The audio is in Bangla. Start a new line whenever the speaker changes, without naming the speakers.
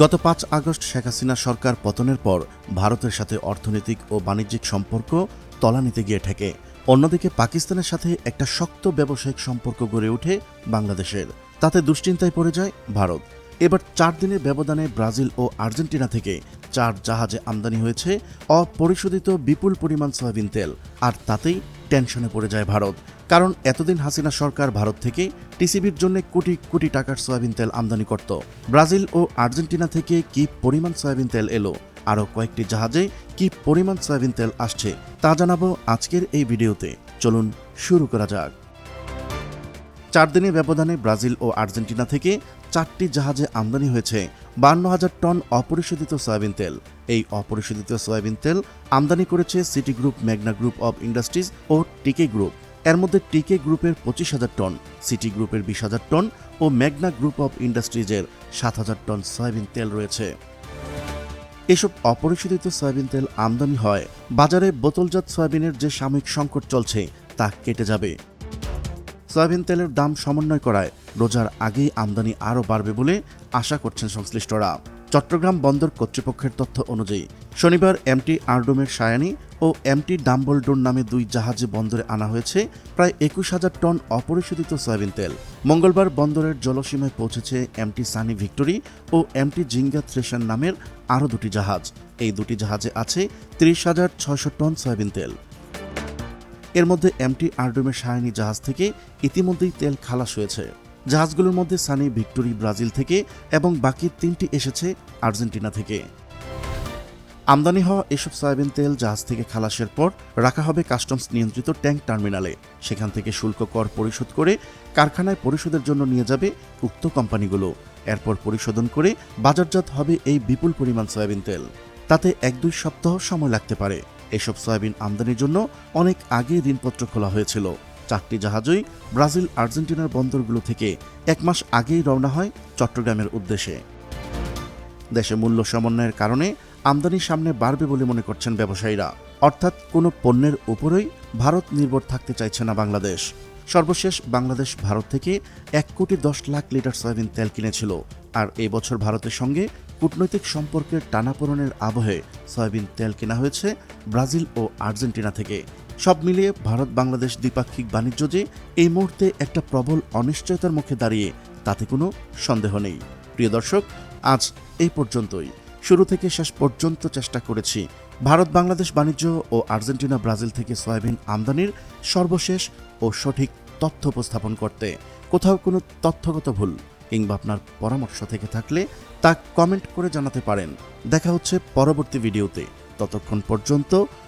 গত পাঁচ আগস্ট শেখ হাসিনা সরকার পতনের পর ভারতের সাথে অর্থনৈতিক ও বাণিজ্যিক সম্পর্ক তলানিতে গিয়ে ঠেকে। অন্যদিকে পাকিস্তানের সাথে একটা শক্ত ব্যবসায়িক সম্পর্ক গড়ে ওঠে বাংলাদেশের। তাতে দুশ্চিন্তায় পড়ে যায় ভারত। এবার চার দিনের ব্যবধানে ব্রাজিল ও আর্জেন্টিনা থেকে চার জাহাজে আমদানি হয়েছে অপরিশোধিত বিপুল পরিমাণ সয়াবিন তেল। আর তাতেই টেনশনে পড়ে যায় ভারত। কারণ এতদিন হাসিনা সরকার ভারত থেকে টিসিবির জন্য কোটি কোটি টাকার সয়াবিন তেল আমদানি করত। ব্রাজিল ও আর্জেন্টিনা থেকে কি পরিমাণ সয়াবিন তেল এলো? আরও কয়েকটি জাহাজে কি পরিমাণ সয়াবিন তেল আসছে তা জানাব আজকের এই ভিডিওতে। চলুন শুরু করা যাক। চার দিনের ব্যবধানে ব্রাজিল ও আর্জেন্টিনা থেকে চারটি জাহাজে আমদানি হয়েছে বান্ন হাজার টন অপরিশোধিত সয়াবিন তেল। এই অপরিশোধিত সয়াবিন তেল আমদানি করেছে সিটি গ্রুপ, মেঘনা গ্রুপ অব ইন্ডাস্ট্রিজ ও টিকে গ্রুপ। এর মধ্যে টিকে গ্রুপের পঁচিশ হাজার টন, সিটি গ্রুপের বিশ হাজার টন ও মেঘনা গ্রুপ অব ইন্ডাস্ট্রিজের সাত হাজার টন সয়াবিন তেল রয়েছে। এসব অপরিশোধিত সয়াবিন তেল আমদানি হয় বাজারে বোতলজাত সয়াবিনের যে সাময়িক সংকট চলছে তা কেটে যাবে। সয়াবিন তেলের দাম সমন্বয় করায় রোজার আগেই আমদানি আরও বাড়বে বলে আশা করছেন সংশ্লিষ্টরা। চট্টগ্রাম বন্দর কর্তৃপক্ষের তথ্য অনুযায়ী, শনিবার এমটি আরডোমের সায়ানি ও এমটি ডাম্বলডোর নামে দুই জাহাজে বন্দরে আনা হয়েছে প্রায় একুশ হাজার টন অপরিশোধিত সয়াবিন তেল। মঙ্গলবার বন্দরের জলসীমায় পৌঁছেছে এমটি সানি ভিক্টোরি ও এমটি জিঙ্গা থ্রেশন নামের আরও দুটি জাহাজ। এই দুটি জাহাজে আছে ত্রিশ হাজার ছয়শো টন সয়াবিন তেল। এর মধ্যে এমটি আরডোমের সায়নী জাহাজ থেকে ইতিমধ্যেই তেল খালাস হয়েছে। জাহাজগুলোর মধ্যে সানি, ভিক্টোরি, ব্রাজিল থেকে এবং বাকি তিনটি এসেছে আর্জেন্টিনা থেকে। আমদানি হওয়া এসব সয়াবিন তেল জাহাজ থেকে খালাসের পর রাখা হবে কাস্টমস নিয়ন্ত্রিত ট্যাঙ্ক টার্মিনালে। সেখান থেকে শুল্ক কর পরিশোধ করে কারখানায় পরিশোধের জন্য নিয়ে যাবে উক্ত কোম্পানিগুলো। এরপর পরিশোধন করে বাজারজাত হবে এই বিপুল পরিমাণ সয়াবিন তেল। তাতে এক দুই সপ্তাহ সময় লাগতে পারে। এসব সয়াবিন আমদানির জন্য অনেক আগে ঋণপত্র খোলা হয়েছিল। চারটি জাহাজই ব্রাজিল আর্জেন্টিনার বন্দরগুলো থেকে এক মাস আগেই রওনা হয় চট্টগ্রামের উদ্দেশ্যে। দেশে মূল্য সমন্বয়ের কারণে আমদানির সামনে বাড়বে বলে মনে করছেন ব্যবসায়ীরা। অর্থাৎ কোনো পণ্যের উপরই ভারত নির্ভর থাকতে চাইছে না বাংলাদেশ। সর্বশেষ বাংলাদেশ ভারত থেকে এক কোটি দশ লাখ লিটার সয়াবিন তেল কিনেছিল। আর এই বছর ভারতের সঙ্গে কূটনৈতিক সম্পর্কের টানাপোড়নের আবহে সয়াবিন তেল কেনা হয়েছে ব্রাজিল ও আর্জেন্টিনা থেকে। সব মিলিয়ে ভারত বাংলাদেশ দ্বিপাক্ষিক বাণিজ্য যে এই মুহূর্তে একটা প্রবল অনিশ্চয়তার মুখে দাঁড়িয়ে, তাতে কোনো সন্দেহ নেই। প্রিয় দর্শক, আজ এই পর্যন্তই। শুরু থেকে শেষ পর্যন্ত চেষ্টা করেছি। ভারত বাংলাদেশ বাণিজ্য ও আর্জেন্টিনা ব্রাজিল থেকে সয়াবিন আমদানির সর্বশেষ ও সঠিক তথ্য উপস্থাপন করতে। কোথাও কোনো তথ্যগত ভুল কিংবা আপনার পরামর্শ থেকে থাকলে তা কমেন্ট করে জানাতে পারেন। দেখা হচ্ছে পরবর্তী ভিডিওতে। ততক্ষণ পর্যন্ত